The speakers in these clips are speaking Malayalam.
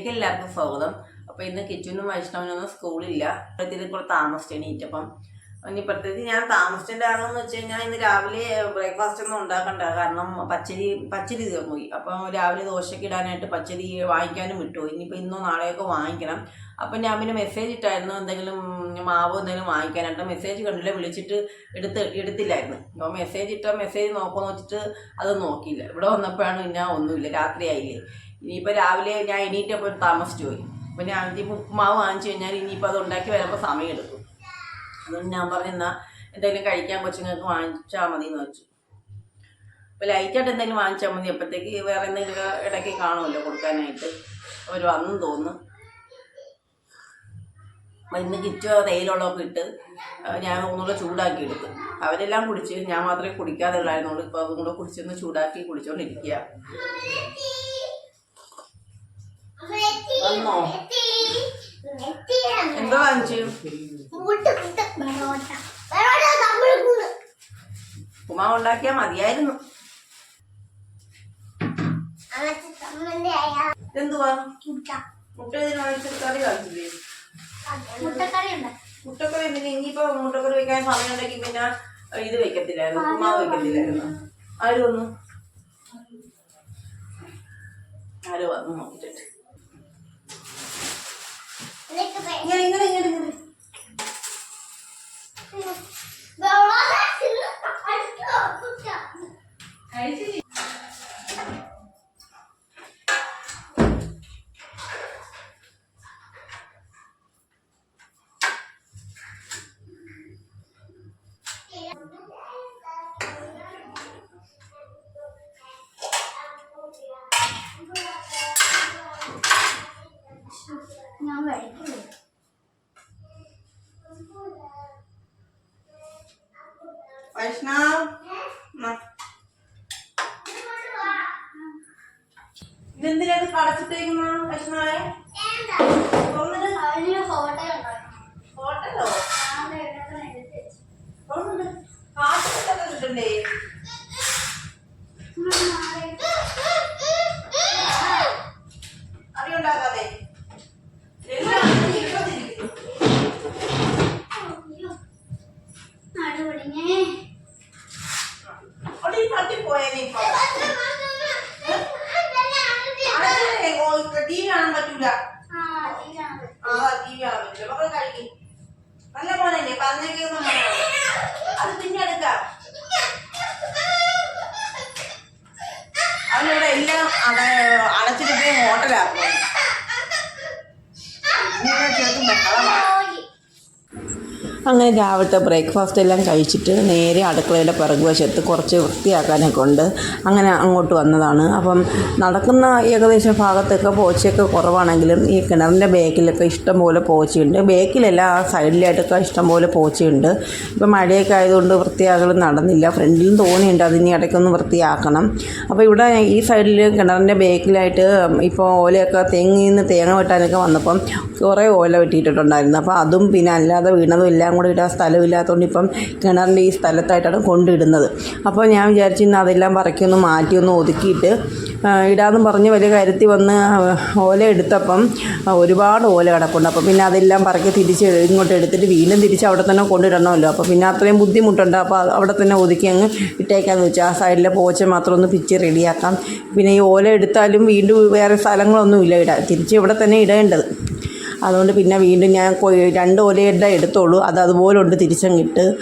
വീഡിയോയിലേക്ക് എല്ലാവർക്കും സ്വാഗതം. അപ്പോൾ ഇന്ന് കിച്ചുനും വൈഷ്ണവനൊന്നും സ്കൂളില്ല. ഇപ്പോഴത്തേക്ക് കൂടെ താമസിച്ചു എണീറ്റപ്പം. ഇനി പ്രത്യേകിച്ച് ഞാൻ താമസിച്ചതിന്റെ കാരണം എന്ന് വെച്ച് കഴിഞ്ഞാൽ ഇന്ന് രാവിലെ ബ്രേക്ക്ഫാസ്റ്റ് ഒന്നും ഉണ്ടാക്കണ്ട. കാരണം പച്ചരി പച്ചരി തീർന്നുപോയി അപ്പം രാവിലെ ദോശയ്ക്ക് ഇടാനായിട്ട് പച്ചരി വാങ്ങിക്കാനും വിട്ടു. ഇനിയിപ്പോൾ ഇന്നോ നാളെയൊക്കെ വാങ്ങിക്കണം. അപ്പം ഞാൻ പിന്നെ മെസ്സേജ് ഇട്ടായിരുന്നു. എന്തെങ്കിലും മാവ് എന്തെങ്കിലും വാങ്ങിക്കാനായിട്ട് മെസ്സേജ് കണ്ടില്ല. വിളിച്ചിട്ട് എടുത്ത് എടുത്തില്ലായിരുന്നു. അപ്പോൾ മെസ്സേജ് ഇട്ട മെസ്സേജ് നോക്കുമെന്ന് വെച്ചിട്ട് അത് നോക്കിയില്ല. ഇവിടെ വന്നപ്പോഴാണ് പിന്നെ ഒന്നുമില്ല. രാത്രിയായില്ലേ. ഇനിയിപ്പോൾ രാവിലെ ഞാൻ എണീറ്റപ്പോൾ താമസിച്ചു പോയി. അപ്പോൾ ഞാൻ ഇനിയിപ്പോൾ ഉപ്പുമാവ് വാങ്ങിച്ചു കഴിഞ്ഞാൽ ഇനിയിപ്പോൾ അത് ഉണ്ടാക്കി വരുമ്പോൾ സമയമെടുക്കും അതുകൊണ്ട് ഞാൻ പറഞ്ഞു എന്നാൽ എന്തെങ്കിലും കഴിക്കാൻ കൊച്ചുങ്ങൾക്ക് വാങ്ങിച്ചാൽ മതി എന്ന് വെച്ചു അപ്പോൾ ലൈറ്റായിട്ട് എന്തെങ്കിലും വാങ്ങിച്ചാൽ മതി. അപ്പോഴത്തേക്ക് വേറെ എന്തെങ്കിലും ഇടയ്ക്ക് കാണുമല്ലോ കൊടുക്കാനായിട്ട്. അവർ വന്നും തോന്നുന്നു. അപ്പോൾ ഇന്ന് കിറ്റോ തേയിലുള്ളതൊക്കെ ഇട്ട് ഞാൻ ഒന്നുകൂടെ ചൂടാക്കി എടുത്തു. അവരെല്ലാം കുടിച്ച് ഞാൻ മാത്രമേ കുടിക്കാതെ ഉള്ളായിരുന്നുള്ളൂ. ഇപ്പോൾ അതും കൂടെ കുടിച്ചൊന്ന് ചൂടാക്കി കുടിച്ചോണ്ടിരിക്കുക വന്നോ മതിയായിരുന്നു. മുട്ടക്കറി പിന്നെ ഇനിയിപ്പോ മുട്ടക്കറി വെക്കാൻ സമയം ഉണ്ടെങ്കിൽ പിന്നെ ഇത് വെക്കത്തില്ലായിരുന്നു ഉമാവ് വെക്കത്തില്ലായിരുന്നു. ആര് വന്നു? ആര് വന്നു നോക്കിട്ട് ഇങ്ങനെ ഇങ്ങനെ ഇങ്ങനെ ഇങ്ങനെ ഞാൻ തുറന്നിട്ട് അതിന് ഹോട്ടലോ കാശൊക്കെ കിട്ടണ്ടേ? അറിയുണ്ടാക്കാതെ എല്ലാം. നടുവൊടിഞ്ഞേ. അവിടെ തട്ടിപ്പോയേനെ ഇപ്പൊ. ടി വി കാണാൻ പറ്റൂല. ആ, ടി വി കാണാൻ പറ്റൂല. മക്കൾ കഴിക്കും നല്ല മോനല്ലേ? പറഞ്ഞേക്കുന്ന അത് പിന്നെ എടുക്കാം. അവനിവിടെ എല്ലാം അട അടച്ചിട്ട് ഹോട്ടലാക്കും ചേർക്കും ബഹളമാണ്. അങ്ങനെ രാവിലത്തെ ബ്രേക്ക്ഫാസ്റ്റ് എല്ലാം കഴിച്ചിട്ട് നേരെ അടുക്കളയുടെ പിറകുവശത്ത് കുറച്ച് വൃത്തിയാക്കാനൊക്കെ ഉണ്ട് അങ്ങനെ അങ്ങോട്ട് വന്നതാണ്. അപ്പം നടക്കുന്ന ഏകദേശ ഭാഗത്തൊക്കെ പോച്ചയൊക്കെ കുറവാണെങ്കിലും ഈ കിണറിന്റെ ബേക്കിലൊക്കെ ഇഷ്ടംപോലെ പോച്ചയുണ്ട്. ബേക്കിലല്ല ആ സൈഡിലായിട്ടൊക്കെ ഇഷ്ടംപോലെ പോച്ചയുണ്ട്. ഇപ്പം മഴയൊക്കെ ആയതുകൊണ്ട് വൃത്തിയാകലും നടന്നില്ല. ഫ്രണ്ടിലും തോന്നിയുണ്ട് അതിനി ഇടയ്ക്കൊന്ന് വൃത്തിയാക്കണം. അപ്പോൾ ഇവിടെ ഈ സൈഡിൽ കിണറിന്റെ ബേക്കിലായിട്ട് ഇപ്പോൾ ഓലയൊക്കെ തെങ്ങിൽ നിന്ന് തേങ്ങ വെട്ടാനൊക്കെ വന്നപ്പം കുറേ ഓല വെട്ടിയിട്ടുണ്ടായിരുന്നു അപ്പോൾ അതും പിന്നെ അല്ലാതെ വീണതും എല്ലാം കൂടി ഇടാൻ സ്ഥലമില്ലാത്തതുകൊണ്ട് ഇപ്പം കിണറിന്റെ ഈ സ്ഥലത്തായിട്ടാണ് കൊണ്ടിടുന്നത്. അപ്പോൾ ഞാൻ വിചാരിച്ചു ഇന്ന് അതെല്ലാം മാറ്റി ഒന്ന് ഒതുക്കിയിട്ട് ഇടാന്ന് പറഞ്ഞ് വലിയ കരുത്തി വന്ന് ഓല എടുത്തപ്പം ഒരുപാട് ഓല കിടപ്പുണ്ട്. അപ്പം പിന്നെ അതെല്ലാം പറക്കി തിരിച്ച് ഇങ്ങോട്ട് എടുത്തിട്ട് വീണ്ടും തിരിച്ച് അവിടെ തന്നെ കൊണ്ടിടണമല്ലോ. അപ്പോൾ പിന്നെ അത്രയും ബുദ്ധിമുട്ടുണ്ട്. അപ്പോൾ അവിടെ തന്നെ ഒതുക്കി അങ്ങ് ഇട്ടേക്കാന്ന് വെച്ചാൽ ആ സൈഡിലെ പോച്ച മാത്രം ഒന്ന് പിച്ച് റെഡിയാക്കാം. പിന്നെ ഈ ഓല എടുത്താലും വീണ്ടും വേറെ സ്ഥലങ്ങളൊന്നും ഇല്ല ഇടാൻ തിരിച്ച് ഇവിടെ തന്നെ ഇടേണ്ടത്. അതുകൊണ്ട് പിന്നെ വീണ്ടും ഞാൻ രണ്ട് ഒലയുടെ എടുത്തോളൂ അത് അതുപോലെ ഉണ്ട് തിരിച്ചങ്ങിട്ട്.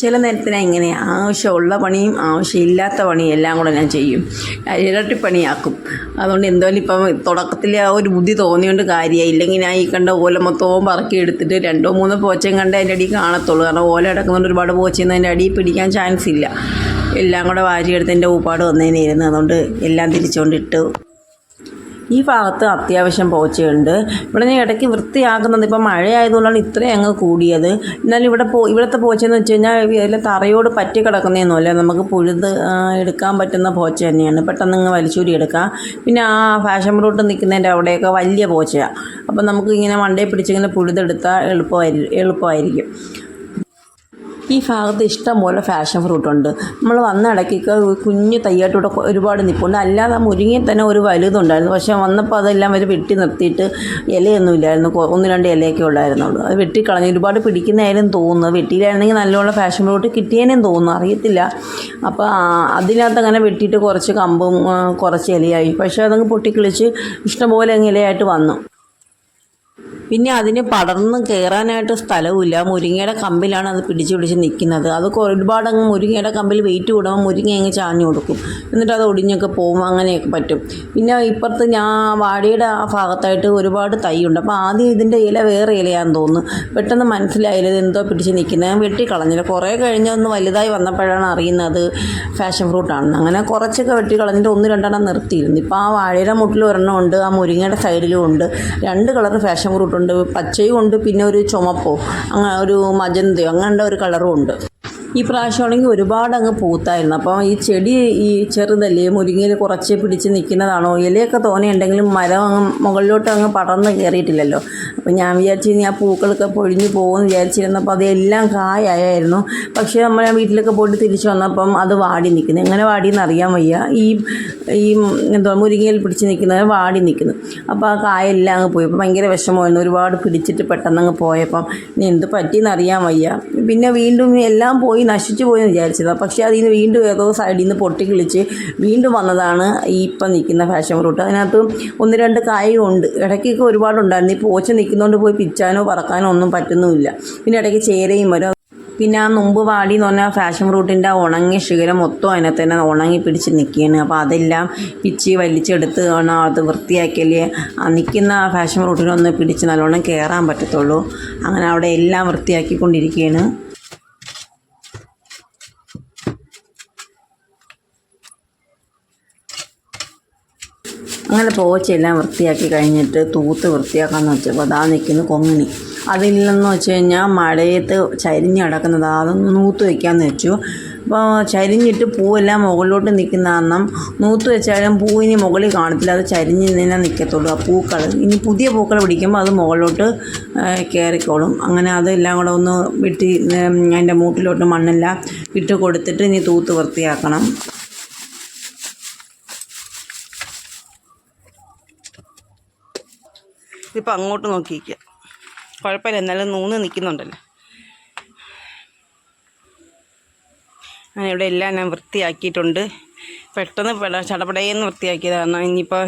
ചില നേരത്തിന് ഇങ്ങനെ ആവശ്യമുള്ള പണിയും ആവശ്യമില്ലാത്ത പണിയും എല്ലാം കൂടെ ഞാൻ ചെയ്യും. ഇരട്ടിപ്പണിയാക്കും. അതുകൊണ്ട് എന്തായാലും ഇപ്പം തുടക്കത്തിൽ ആ ഒരു ബുദ്ധി തോന്നിയോണ്ട് കാര്യമായി ഇല്ലെങ്കിൽ ഞാൻ ഈ കണ്ട ഓല മൊത്തവും പറക്കി എടുത്തിട്ട് രണ്ടോ മൂന്നോ പോച്ചയും കണ്ട് അതിന്റെ അടിയിൽ കാണത്തുള്ളൂ. കാരണം ഓല കിടക്കുന്നതുകൊണ്ട് ഒരുപാട് പോച്ചയൊന്നും അതിന്റെ അടിയിൽ പിടിക്കാൻ ചാൻസ് ഇല്ല. എല്ലാം കൂടെ വാരിയെടുത്ത് എന്റെ ഊപ്പാട് വന്നതിനായിരുന്നു അതുകൊണ്ട് എല്ലാം തിരിച്ചുകൊണ്ടിട്ടു ഈ ഭാഗത്ത് അത്യാവശ്യം പോച്ചയുണ്ട്. ഇവിടെ ഞാൻ ഇടയ്ക്ക് വൃത്തിയാക്കുന്നത് ഇപ്പം മഴയായതുകൊണ്ടാണ് ഇത്രയും അങ്ങ് കൂടിയത്. എന്നാലും ഇവിടെ പോ ഇവിടുത്തെ പോച്ചയെന്ന് വെച്ച് കഴിഞ്ഞാൽ എല്ലാം തറയോട് പറ്റി കിടക്കുന്നതൊന്നുമല്ല നമുക്ക് പുഴുത് എടുക്കാൻ പറ്റുന്ന പോച്ച തന്നെയാണ്. പെട്ടെന്ന് ഇങ്ങ് വലിച്ചൂരി എടുക്കാം. പിന്നെ ആ ഫാഷൻ റൂട്ട് നിൽക്കുന്നതിന്റെ അവിടെയൊക്കെ വലിയ പോച്ചയാണ് അപ്പോൾ നമുക്ക് ഇങ്ങനെ വണ്ടിയെ പിടിച്ചിങ്ങനെ പുഴുതെടുത്താൽ എളുപ്പമായിരിക്കും എളുപ്പമായിരിക്കും. ഈ ഭാഗത്ത് ഇഷ്ടം പോലെ ഫാഷൻ ഫ്രൂട്ട് ഉണ്ട്. നമ്മൾ വന്ന ഇടയ്ക്കൊക്കെ കുഞ്ഞു തയ്യായിട്ടൂടെ ഒരുപാട് നിൽപ്പുണ്ട് അല്ലാതെ ആ മുരിങ്ങയിൽ തന്നെ ഒരു വലുതുണ്ടായിരുന്നു പക്ഷേ വന്നപ്പോൾ അതെല്ലാം അവർ വെട്ടി നിർത്തിയിട്ട് ഇലയൊന്നും ഇല്ലായിരുന്നു. ഒന്ന് രണ്ട് ഇലയൊക്കെ ഉള്ളായിരുന്നുള്ളൂ. അത് വെട്ടിക്കളഞ്ഞു. ഒരുപാട് പിടിക്കുന്നതായാലും തോന്നുന്നു. വെട്ടിയിലായിരുന്നെങ്കിൽ നല്ലോണം ഫാഷൻ ഫ്രൂട്ട് കിട്ടിയേനേം തോന്നുന്നു. അറിയത്തില്ല. അപ്പോൾ അതിനകത്ത് അങ്ങനെ വെട്ടിയിട്ട് കുറച്ച് കമ്പും കുറച്ച് ഇലയായി. പക്ഷേ അതങ്ങ് പൊട്ടിക്കിളിച്ച് ഇഷ്ടംപോലെ അങ്ങ് ഇലയായിട്ട് വന്നു. പിന്നെ അതിന് പടർന്ന് കയറാനായിട്ട് സ്ഥലവുമില്ല. മുരിങ്ങയുടെ കമ്പിലാണ് അത് പിടിച്ച് പിടിച്ച് നിൽക്കുന്നത് അത് ഒരുപാട് അങ്ങ് മുരിങ്ങയുടെ കമ്പിൽ വെയിറ്റ് കൂടുമ്പോൾ മുരിങ്ങ അങ്ങ് ചാഞ്ഞു കൊടുക്കും. എന്നിട്ട് അത് ഒടിഞ്ഞൊക്കെ പോകും. അങ്ങനെയൊക്കെ പറ്റും. പിന്നെ ഇപ്പുറത്ത് ഞാൻ വാടിയുടെ ആ ഭാഗത്തായിട്ട് ഒരുപാട് തൈയുണ്ട്. അപ്പോൾ ആദ്യം ഇതിന്റെ ഇല വേറെ ഇലയാന്ന് തോന്നുന്നു. പെട്ടെന്ന് മനസ്സിലായില്ല ഇത് എന്തോ പിടിച്ച് നിൽക്കുന്നത് വെട്ടിക്കളഞ്ഞില്ല. കുറേ കഴിഞ്ഞ് ഒന്ന് വലുതായി വന്നപ്പോഴാണ് അറിയുന്നത് ഫാഷൻ ഫ്രൂട്ടാണെന്ന് അങ്ങനെ കുറച്ചൊക്കെ വെട്ടിക്കളഞ്ഞിട്ട് ഒന്ന് രണ്ടെണ്ണം നിർത്തിയിരുന്നു. ഇപ്പോൾ ആ വാഴയുടെ മുട്ടിൽ ഒരെണ്ണം ഉണ്ട് ആ മുരിങ്ങയുടെ സൈഡിലും ഉണ്ട്. രണ്ട് കളർ ഫാഷൻ ഫ്രൂട്ട് ഉണ്ട് പച്ചയും ഉണ്ട് പിന്നെ ഒരു ചുമപ്പോ അങ്ങനെ ഒരു മജന്തയോ അങ്ങനെയുള്ള ഒരു കളറും ഉണ്ട്. ഈ പ്രാവശ്യമാണെങ്കിൽ ഒരുപാട് അങ്ങ് പൂത്തായിരുന്നു. അപ്പോൾ ഈ ചെടി ഈ ചെറുതല്ലേ മുരിങ്ങയിൽ കുറച്ച് പിടിച്ച് നിൽക്കുന്നതാണോ? ഇലയൊക്കെ തോനെയുണ്ടെങ്കിലും മരം അങ്ങ് മുകളിലോട്ട് അങ്ങ് പടർന്ന് കയറിയിട്ടില്ലല്ലോ. അപ്പോൾ ഞാൻ വിചാരിച്ചു ഇനി ആ പൂക്കളൊക്കെ പൊഴിഞ്ഞു പോകുമെന്ന് വിചാരിച്ചിരുന്നപ്പോൾ അതെല്ലാം കായായിരുന്നു പക്ഷേ നമ്മൾ വീട്ടിലൊക്കെ പോയിട്ട് തിരിച്ചു വന്നപ്പം അത് വാടി നിൽക്കുന്നു. എങ്ങനെ വാടിയെന്ന് അറിയാൻ വയ്യ. ഈ ഈ എന്തോ മുരിങ്ങയിൽ പിടിച്ച് നിൽക്കുന്നത് വാടി നിൽക്കുന്നു. അപ്പോൾ ആ കായെല്ലാം അങ്ങ് പോയി. അപ്പോൾ ഭയങ്കര വിഷമമായിരുന്നു. ഒരുപാട് പിടിച്ചിട്ട് പെട്ടെന്ന് അങ്ങ് പോയപ്പം എന്ത് പറ്റിയെന്ന് അറിയാൻ വയ്യ. പിന്നെ വീണ്ടും എല്ലാം പോയി നശിച്ചു പോയി എന്ന് വിചാരിച്ചതാണ് പക്ഷേ അതിൽ നിന്ന് വീണ്ടും ഏതോ സൈഡിൽ നിന്ന് പൊട്ടിക്കിളിച്ച് വീണ്ടും വന്നതാണ് ഈ ഇപ്പം നിൽക്കുന്ന ഫാഷൻ ഫ്രൂട്ട് അതിനകത്ത് ഒന്ന് രണ്ട് കായും ഉണ്ട് ഇടയ്ക്കൊക്കെ ഒരുപാടുണ്ടായിരുന്നു. ഈ പോച്ച നിൽക്കുന്നതുകൊണ്ട് പോയി പിച്ചാനോ പറക്കാനോ ഒന്നും പറ്റുന്നുമില്ല. പിന്നെ ഇടയ്ക്ക് ചേരയും വരും. പിന്നെ ആ മുമ്പ് വാടി എന്ന് പറഞ്ഞാൽ ഫാഷൻ ഫ്രൂട്ടിന്റെ ഉണങ്ങിയ ശിഖരം മൊത്തം അതിനകത്ത് തന്നെ ഉണങ്ങി പിടിച്ച് നിൽക്കുകയാണ്. അപ്പോൾ അതെല്ലാം പിച്ച് വലിച്ചെടുത്ത് വേണം അത് വൃത്തിയാക്കിയല്ലേ. ആ നിൽക്കുന്ന ആ ഫാഷൻ ഫ്രൂട്ടിനൊന്ന് പിടിച്ച് നല്ലോണം കയറാൻ പറ്റത്തുള്ളൂ. അങ്ങനെ അവിടെ എല്ലാം വൃത്തിയാക്കിക്കൊണ്ടിരിക്കുകയാണ്. അങ്ങനെ പോച്ചയെല്ലാം വൃത്തിയാക്കി കഴിഞ്ഞിട്ട് തൂത്ത് വൃത്തിയാക്കാമെന്ന് വെച്ചപ്പോൾ അതാ നിൽക്കുന്നു കൊങ്ങിണി. അതില്ലെന്ന് വെച്ച് കഴിഞ്ഞാൽ മഴയത്ത് ചരിഞ്ഞ് കിടക്കുന്നത്. അതൊന്ന് നൂത്ത് വയ്ക്കാമെന്ന് വെച്ചു. അപ്പോൾ ചരിഞ്ഞിട്ട് പൂവെല്ലാം മുകളിലോട്ട് നിൽക്കുന്ന നൂത്ത് വെച്ചാലും പൂവിന് മുകളിൽ കാണത്തില്ല. അത് ചരിഞ്ഞ് തന്നെ നിൽക്കത്തുള്ളൂ. ആ പൂക്കൾ ഇനി പുതിയ പൂക്കൾ പിടിക്കുമ്പോൾ അത് മുകളിലോട്ട് കയറിക്കോളും അങ്ങനെ അതെല്ലാം കൂടെ ഒന്ന് വെട്ടി അതിന്റെ മൂട്ടിലോട്ട് മണ്ണെല്ലാം ഇട്ട് കൊടുത്തിട്ട് ഇനി തൂത്ത് വൃത്തിയാക്കണം. ഇതിപ്പോൾ അങ്ങോട്ട് നോക്കിയിരിക്കുക കുഴപ്പമില്ല എന്നാലും നൂന്ന് നിൽക്കുന്നുണ്ടല്ലോ ഞാൻ ഇവിടെ എല്ലാം ഞാൻ വൃത്തിയാക്കിയിട്ടുണ്ട്. പെട്ടെന്ന് പെട ചടപടയെന്ന് വൃത്തിയാക്കിയത് കാരണം ഇനിയിപ്പോൾ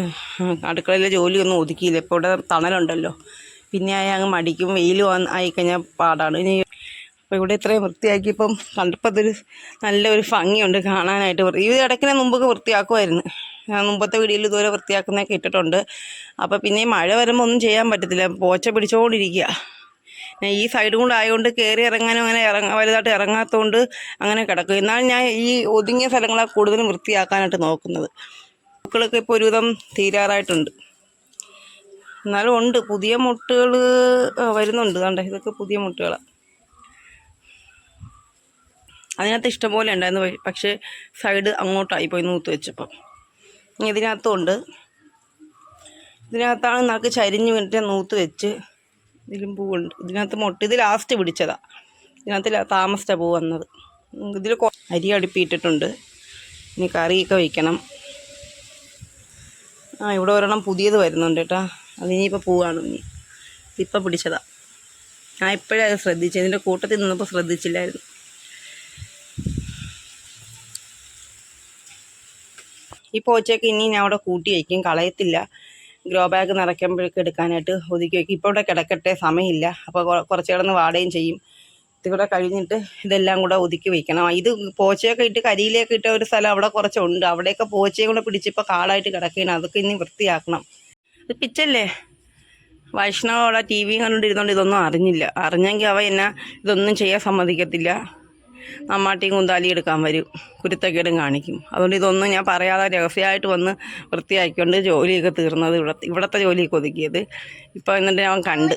അടുക്കളയിലെ ജോലിയൊന്നും ഒതുക്കിയില്ല. ഇപ്പോൾ ഇവിടെ തണലുണ്ടല്ലോ. പിന്നെ ആയ അങ്ങ് മടിക്കും. വെയിൽ വന്ന് ആയിക്കഴിഞ്ഞാൽ പാടാണ്. ഇനി അപ്പോൾ ഇവിടെ ഇത്രയും വൃത്തിയാക്കിയപ്പം കണ്ടപ്പോൾ അതൊരു നല്ലൊരു ഭംഗിയുണ്ട് കാണാനായിട്ട്. ഈ ഇടയ്ക്കിനെ മുമ്പൊക്കെ വൃത്തിയാക്കുമായിരുന്നു മുമ്പത്തെ വീഡിയോയിൽ ഇതുവരെ വൃത്തിയാക്കുന്നതൊക്കെ ഇട്ടിട്ടുണ്ട് അപ്പോൾ പിന്നെ മഴ വരുമ്പോൾ ഒന്നും ചെയ്യാൻ പറ്റത്തില്ല. പോച്ച പിടിച്ചുകൊണ്ടിരിക്കുക ഈ സൈഡും കൂടെ ആയതുകൊണ്ട് കയറി ഇറങ്ങാനും അങ്ങനെ ഇറങ്ങ വലുതായിട്ട് ഇറങ്ങാത്തതുകൊണ്ട് അങ്ങനെ കിടക്കും. എന്നാൽ ഞാൻ ഈ ഒതുങ്ങിയ സ്ഥലങ്ങളാണ് കൂടുതലും വൃത്തിയാക്കാനായിട്ട് നോക്കുന്നത്. പൂക്കളൊക്കെ ഇപ്പോൾ ഒരുവിധം തീരാറായിട്ടുണ്ട്. എന്നാലും ഉണ്ട്. പുതിയ മുട്ടുകൾ വരുന്നുണ്ട്. കണ്ടേ? ഇതൊക്കെ പുതിയ മുട്ടുകളാണ് അതിനകത്ത് ഇഷ്ടംപോലെ ഉണ്ടായിരുന്നു. പക്ഷേ സൈഡ് അങ്ങോട്ടായി പോയി നൂത്ത് വെച്ചപ്പം. ഇനി ഇതിനകത്തും ഉണ്ട് ഇതിനകത്താണ് നമുക്ക് ചരിഞ്ഞ് വീണിട്ട് നൂത്ത് വെച്ച് ഇതിലും പൂവുണ്ട്. ഇതിനകത്ത് മുട്ട ഇത് ലാസ്റ്റ് പിടിച്ചതാണ് ഇതിനകത്ത് താമസിച്ച പൂ വന്നത്. ഇതിൽ അരി അടുപ്പിയിട്ടിട്ടുണ്ട്. ഇനി കറിയൊക്കെ വയ്ക്കണം ആ ഇവിടെ ഒരെണ്ണം പുതിയത് വരുന്നുണ്ട് കേട്ടോ. അതിനിപ്പോൾ പൂവാണ് ഇനി. ഇപ്പം പിടിച്ചതാണ് ഞാൻ ഇപ്പോഴേ അത് ശ്രദ്ധിച്ചത് ഇതിന്റെ കൂട്ടത്തിൽ നിന്നപ്പോൾ ശ്രദ്ധിച്ചില്ലായിരുന്നു. ഈ പോച്ചയൊക്കെ ഇനി ഞാൻ അവിടെ കൂട്ടി വയ്ക്കും. കളയത്തില്ല. ഗ്രോ ബാഗ് നിറയ്ക്കുമ്പോഴേക്ക് എടുക്കാനായിട്ട് ഒതുക്കി വയ്ക്കും. ഇപ്പോൾ ഇവിടെ കിടക്കട്ടെ സമയമില്ല. അപ്പോൾ കുറച്ച് കിടന്ന് വാടുകയും ചെയ്യും. ഇതുകൂടെ കഴിഞ്ഞിട്ട് ഇതെല്ലാം കൂടെ ഒതുക്കി വയ്ക്കണം. ഇത് പോച്ചയൊക്കെ ഇട്ട് കരിയിലേക്ക് ഇട്ട ഒരു സ്ഥലം അവിടെ കുറച്ചുണ്ട്. അവിടെയൊക്കെ പോച്ചയും കൂടെ പിടിച്ചിപ്പോൾ കാടായിട്ട് കിടക്കുകയാണ്. അതൊക്കെ ഇനി വൃത്തിയാക്കണം. ഇത് പിച്ചല്ലേ വൈഷ്ണവ് അവിടെ ടി വി കണ്ടുകൊണ്ടിരുന്നോണ്ട് ഇതൊന്നും അറിഞ്ഞില്ല. അറിഞ്ഞെങ്കിൽ അവ എന്നെ ഇതൊന്നും ചെയ്യാൻ സമ്മതിക്കത്തില്ല. നമ്മാട്ടിയും കുന്താലി എടുക്കാൻ വരും. കുരുത്തക്കേടും കാണിക്കും. അതുകൊണ്ട് ഇതൊന്നും ഞാൻ പറയാതെ രഹസ്യമായിട്ട് വന്ന് വൃത്തിയാക്കിക്കൊണ്ട് ജോലിയൊക്കെ തീർന്നത് ഇവിടെ ഇവിടുത്തെ ജോലിയൊക്കെ ഒതുക്കിയത്. ഇപ്പോൾ എന്നിട്ട് ഞാൻ കണ്ട്.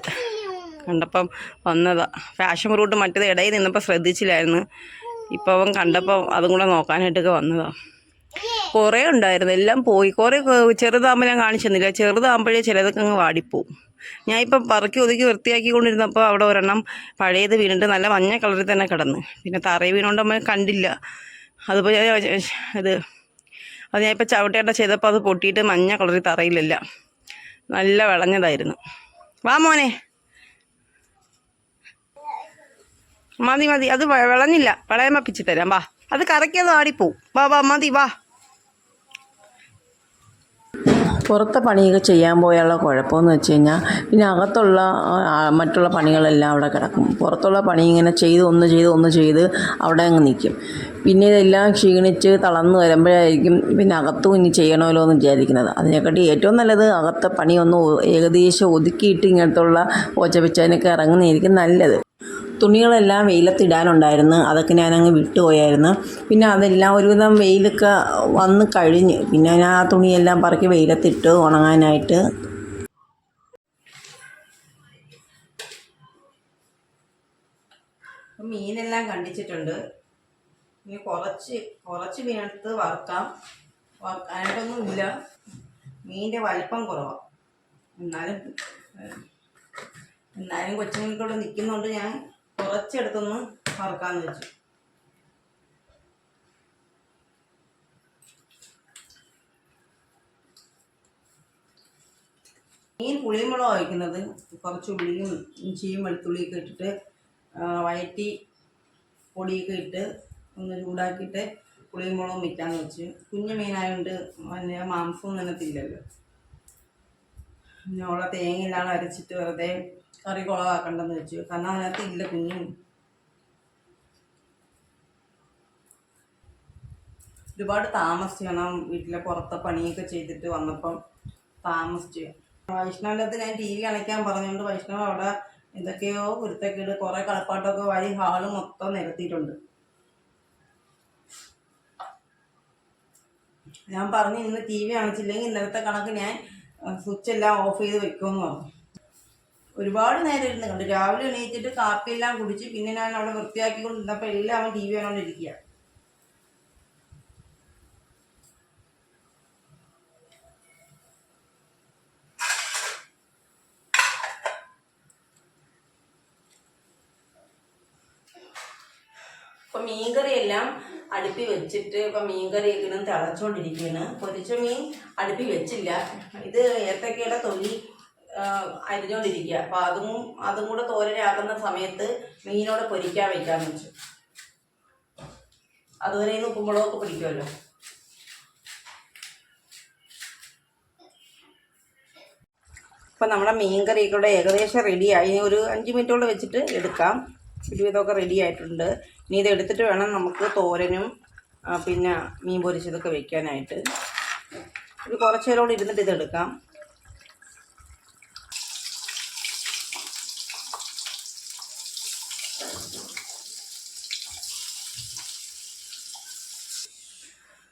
കണ്ടപ്പം വന്നതാ. ഫാഷൻ റൂട്ട് മറ്റേത് ഇടയിൽ നിന്നപ്പോൾ ശ്രദ്ധിച്ചില്ലായിരുന്നു. ഇപ്പോൾ അവൻ കണ്ടപ്പോൾ അതും കൂടെ നോക്കാനായിട്ടൊക്കെ വന്നതാ. കുറേ ഉണ്ടായിരുന്നു. എല്ലാം പോയി. കുറേ ചെറുതാകുമ്പോൾ ഞാൻ കാണിച്ചെന്നില്ല. ചെറുതാകുമ്പോഴേ ചിലതൊക്കെ അങ്ങ് വാടിപ്പോവും. ഞാൻ ഇപ്പം പറക്കി ഒതുക്കി വൃത്തിയാക്കിക്കൊണ്ടിരുന്നപ്പോൾ അവിടെ ഒരെണ്ണം പഴയത് വീണിട്ട് നല്ല മഞ്ഞ കളറിൽ തന്നെ കിടന്ന്. പിന്നെ തറയിൽ വീണുകൊണ്ട് നമ്മൾ കണ്ടില്ല. അതിപ്പോൾ ഞാൻ ഇത് അത് ഞാൻ ഇപ്പോൾ ചവിട്ടേട്ട ചെയ്തപ്പോൾ അത് പൊട്ടിയിട്ട് മഞ്ഞ കളറിൽ തറയിലില്ല. നല്ല വിളഞ്ഞതായിരുന്നു. വാ മോനെ. മതി മതി. അത് വിളഞ്ഞില്ല. വിളയുമ്പോൾ പിച്ചി തരാം. വാ. അത് കറക്കിയത് ആടിപ്പോവും വാ വാ മതി വാ. പുറത്തെ പണിയൊക്കെ ചെയ്യാൻ പോയുള്ള കുഴപ്പമെന്ന് വെച്ച് കഴിഞ്ഞാൽ പിന്നെ അകത്തുള്ള മറ്റുള്ള പണികളെല്ലാം അവിടെ കിടക്കും. പുറത്തുള്ള പണി ഇങ്ങനെ ചെയ്ത് ഒന്ന് ചെയ്ത് ഒന്ന് ചെയ്ത് അവിടെ അങ്ങ് നിൽക്കും. പിന്നെ ഇതെല്ലാം ക്ഷീണിച്ച് തളർന്നു വരുമ്പോഴായിരിക്കും പിന്നെ അകത്തും ഇനി ചെയ്യണമല്ലോ എന്ന് വിചാരിക്കുന്നത്. അതിനെക്കാട്ടി ഏറ്റവും നല്ലത് അകത്തെ പണിയൊന്ന് ഏകദേശം ഒതുക്കിയിട്ട് ഇങ്ങനത്തുള്ള ഓച്ചപ്പിച്ചാനൊക്കെ ഇറങ്ങുന്നതായിരിക്കും നല്ലത്. തുണികളെല്ലാം വെയിലത്തിടാനുണ്ടായിരുന്നു. അതൊക്കെ ഞാനങ്ങ് വിട്ടുപോയായിരുന്നു. പിന്നെ അതെല്ലാം ഒരുവിധം വെയിലൊക്കെ വന്ന് കഴിഞ്ഞ്. പിന്നെ ഞാൻ ആ തുണിയെല്ലാം പറക്കി വെയിലത്തിട്ട് ഉണങ്ങാനായിട്ട്. മീനെല്ലാം കണ്ടിച്ചിട്ടുണ്ട്. ഇനി കുറച്ച് കുറച്ച് മീനെടുത്ത് വറുക്കാം. വറുക്കാനായിട്ടൊന്നും ഇല്ല മീനിന്റെ വലിപ്പം കുറവാണ് എന്നാലും എന്നാലും കൊച്ചുങ്ങൾക്കൂടെ നിൽക്കുന്നുണ്ട് ഞാൻ. കുറച്ചെടുത്തൊന്ന് വറുക്കാമെന്ന് വെച്ചു. മീൻ പുളിമുളക് വയ്ക്കുന്നത് കുറച്ച് ഉള്ളിയും ഇഞ്ചിയും വെളുത്തുള്ളിയൊക്കെ ഇട്ടിട്ട് വയറ്റി പൊടിയൊക്കെ ഇട്ട് ഒന്ന് ചൂടാക്കിയിട്ട് പുളിയും മുളകും വെക്കാന്ന് വെച്ച്. കുഞ്ഞു മീനായതുകൊണ്ട് പിന്നെ മാംസവും പിന്നെ ഉള്ള തേങ്ങയിലാണ് അരച്ചിട്ട് വെറുതെ കറി കുളവാക്കണ്ടെന്ന് വെച്ചു. കാരണം അതിനകത്ത് ഇല്ല കുഞ്ഞു. ഒരുപാട് താമസിച്ചാണ് വീട്ടിലെ പുറത്തെ പണിയൊക്കെ ചെയ്തിട്ട് വന്നപ്പം താമസിച്ചു. വൈഷ്ണവിന്റെ ഞാൻ ടി വി അണയ്ക്കാൻ പറഞ്ഞുകൊണ്ട് വൈഷ്ണവ് അവിടെ എന്തൊക്കെയോ കുരുത്തക്കേട് കുറെ കളിപ്പാട്ടമൊക്കെ വഴി ഹാൾ മൊത്തം നിരത്തിയിട്ടുണ്ട്. ഞാൻ പറഞ്ഞു ഇന്ന് ടി വി അണച്ചില്ലെങ്കിൽ ഇന്നലത്തെ കണക്ക് ഞാൻ സ്വിച്ച് എല്ലാം ഓഫ് ചെയ്ത് വെക്കുമെന്ന് പറഞ്ഞു. ഒരുപാട് നേരം ഇരുന്ന് കണ്ടു. രാവിലെ എണീറ്റിട്ട് കാപ്പിയെല്ലാം കുടിച്ച് പിന്നെ ഞാൻ അവിടെ വൃത്തിയാക്കിക്കൊണ്ടിരുന്നപ്പോൾ എല്ലാം അവൻ ടി വി കണ്ടോണ്ടിരിക്കുക ഇപ്പൊ മീൻകറിയെല്ലാം അടുപ്പി വെച്ചിട്ട് ഇപ്പൊ മീൻകറിയൊക്കെ ഇങ്ങനെ തിളച്ചോണ്ടിരിക്കുകയാണ് പൊരിച്ച മീൻ അടുപ്പി വെച്ചില്ല. ഇത് ഏത്തക്കയുടെ തൊലി അരിഞ്ഞോണ്ടിരിക്കുക. അപ്പൊ അതും അതും കൂടെ തോരനാക്കുന്ന സമയത്ത് മീനോടെ പൊരിക്കാൻ വെക്കാൻ വെച്ചു. അതുവരെ ഇന്ന് ഉപ്പുമുളകൊക്കെ പിടിക്കുമല്ലോ അപ്പം നമ്മുടെ മീൻ കറിയൊക്കെ ഇവിടെ ഏകദേശം റെഡിയായി ഒരു അഞ്ച് മിനിറ്റോളം വെച്ചിട്ട് എടുക്കാം. ഒരുവിധമൊക്കെ റെഡി ആയിട്ടുണ്ട്. ഇനി ഇത് എടുത്തിട്ട് വേണം നമുക്ക് തോരനും പിന്നെ മീൻ പൊരിച്ചതൊക്കെ വെക്കാനായിട്ട്. ഒരു കുറച്ച് നേരം കൂടി ഇരുന്നിട്ട് ഇത്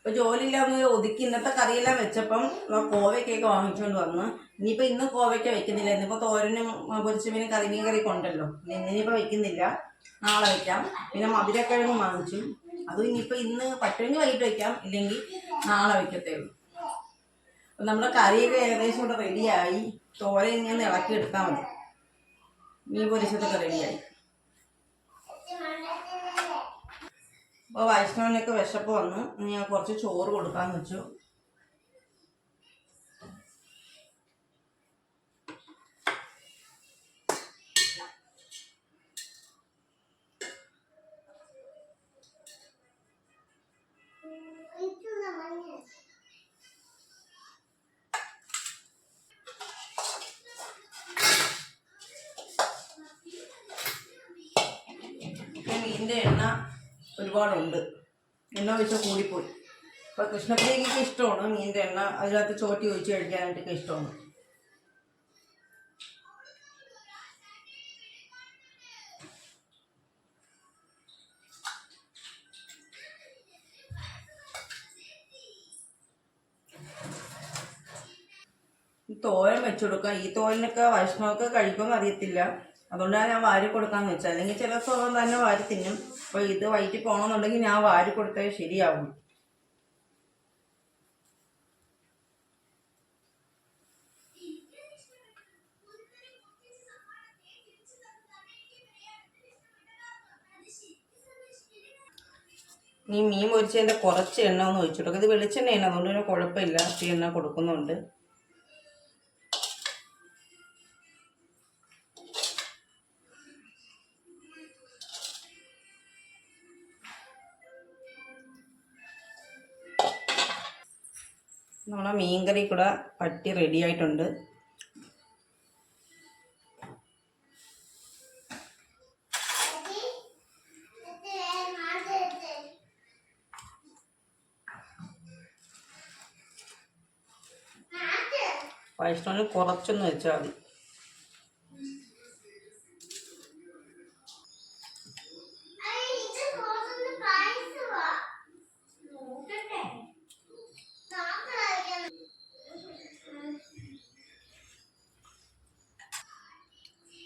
ഇപ്പൊ ജോലിയില്ലാന്ന് ഒതുക്കി ഇന്നത്തെ കറിയെല്ലാം വെച്ചപ്പം കോവയ്ക്കൊക്കെ വാങ്ങിച്ചുകൊണ്ട് വന്ന്. ഇനിയിപ്പോ ഇന്ന് കോവയ്ക്ക വെക്കുന്നില്ല. ഇന്നിപ്പോ തോരനും പൊരിച്ചുമീനും കറി കറിമീൻ കറി കൊണ്ടല്ലോ ഇനിയിപ്പൊ വെക്കുന്നില്ല. നാളെ വെക്കാം. പിന്നെ മധുരക്കിഴങ്ങ് വാങ്ങിച്ചു. അതും ഇനിയിപ്പൊ ഇന്ന് പറ്റുമെങ്കിൽ വൈകിട്ട് വെക്കാം. ഇല്ലെങ്കിൽ നാളെ വെക്കത്തേ ഉള്ളൂ നമ്മുടെ കറിയൊക്കെ ഏകദേശം ഇവിടെ റെഡിയായി തോര ഇനി ഒന്ന് ഇളക്കി എടുത്താൽ മതി. മീൻ പൊരിച്ചതൊക്കെ റെഡിയായി അപ്പോൾ വൈഷ്ണവനൊക്കെ വിശപ്പ് വന്ന്. ഞാൻ കുറച്ച് ചോറ് കൊടുക്കാൻ വെച്ചു. എണ്ണ. ഒരുപാടുണ്ട്. എണ്ണ ഒഴിച്ചാൽ കൂടിപ്പോയി. അപ്പോൾ കൃഷ്ണപ്രിയക്ക് ഇഷ്ടമാണ്. മീനിന്റെ എണ്ണ അതിനകത്ത് ചോറ്റി ഒഴിച്ച് കഴിക്കാനായിട്ടൊക്കെ ഇഷ്ടമാണ്. തോരൻ വെച്ചു കൊടുക്കാം ഈ തോരനൊക്കെ വൈഷ്ണവൊക്കെ കഴിക്കുമെന്ന് അറിയത്തില്ല. അതുകൊണ്ടാണ് ഞാൻ വാരി കൊടുക്കാന്ന് വെച്ചത്. അല്ലെങ്കിൽ ചില സ്വഭാവം തന്നെ വാരി തിന്നും. അപ്പോൾ ഇത് വൈറ്റ് പോകണമെന്നുണ്ടെങ്കിൽ ഞാൻ വാരി കൊടുത്താൽ ശരിയാവും. ഈ മീൻ മുരിച്ചതിന്റെ കുറച്ച് എണ്ണ ഒന്ന് ഒഴിച്ചു കൊടുക്കും. ഇത് വെളിച്ചെണ്ണയാണ്. അതുകൊണ്ട് തന്നെ കുഴപ്പമില്ല. എണ്ണ കൊടുക്കുന്നുണ്ട്. നമ്മളെ മീൻകറി കൂടെ പറ്റി റെഡി ആയിട്ടുണ്ട്. വൈഷ്ണവിന് കുറച്ചൊന്ന് വെച്ചാൽ മതി.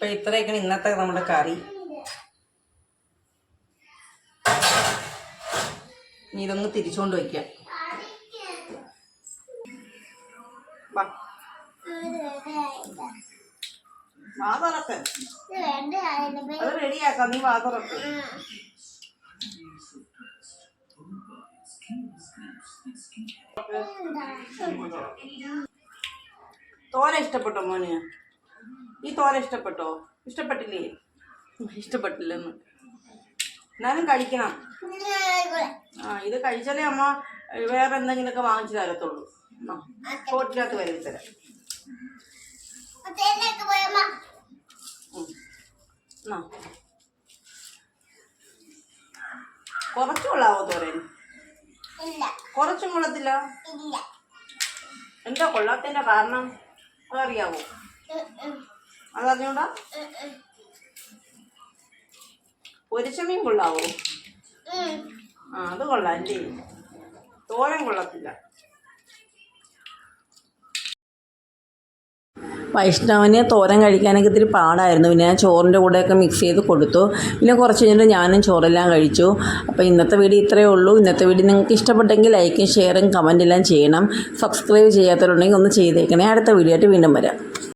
അപ്പം ഇത്രയൊക്കെയാണ് ഇന്നത്തെ നമ്മുടെ കറി. ഇതൊന്ന് തിരിച്ചുകൊണ്ട് വയ്ക്കാം. റെഡിയാക്കാം നീ തോനെ ഇഷ്ടപ്പെട്ടോ മോന്. ഈ തോര ഇഷ്ടപ്പെട്ടോ? ഇഷ്ടപ്പെട്ടില്ലേ? ഇഷ്ടപ്പെട്ടില്ലെന്ന്. എന്നാലും കഴിക്കണം. ആ ഇത് കഴിച്ചാലേ അമ്മ വേറെ എന്തെങ്കിലുമൊക്കെ വാങ്ങിച്ചു തരത്തുള്ളൂ. ചോട്ടിനകത്ത് വരെ. തരാം. കുറച്ചു കൊള്ളാവോ തോരൻ കുറച്ചും കൊള്ളത്തില്ല? എന്താ കൊള്ളാത്തതിന്റെ കാരണം? അതറിയാവോ? ഉം, പൊരിച്ചമീൻ കൊള്ളാവോ? ആ അത് കൊള്ളാം അല്ലേ തോരൻ കൊള്ളത്തില്ല. വൈഷ്ണവന് തോരൻ കഴിക്കാനൊക്കെ ഇത്തിരി പാടായിരുന്നു. പിന്നെ ഞാൻ ചോറിന്റെ കൂടെയൊക്കെ മിക്സ് ചെയ്ത് കൊടുത്തു. പിന്നെ കുറച്ച് കഴിഞ്ഞിട്ട് ഞാനും ചോറെല്ലാം കഴിച്ചു. അപ്പോൾ ഇന്നത്തെ വീഡിയോ ഇത്രയേ ഉള്ളൂ. ഇന്നത്തെ വീഡിയോ നിങ്ങൾക്ക് ഇഷ്ടപ്പെട്ടെങ്കിൽ ലൈക്കും ഷെയറും കമന്റെല്ലാം ചെയ്യണം. സബ്സ്ക്രൈബ് ചെയ്യാത്തവരുണ്ടെങ്കിൽ ഒന്ന് ചെയ്തേക്കണേ. അടുത്ത വീഡിയോ ആയിട്ട് വീണ്ടും വരാം.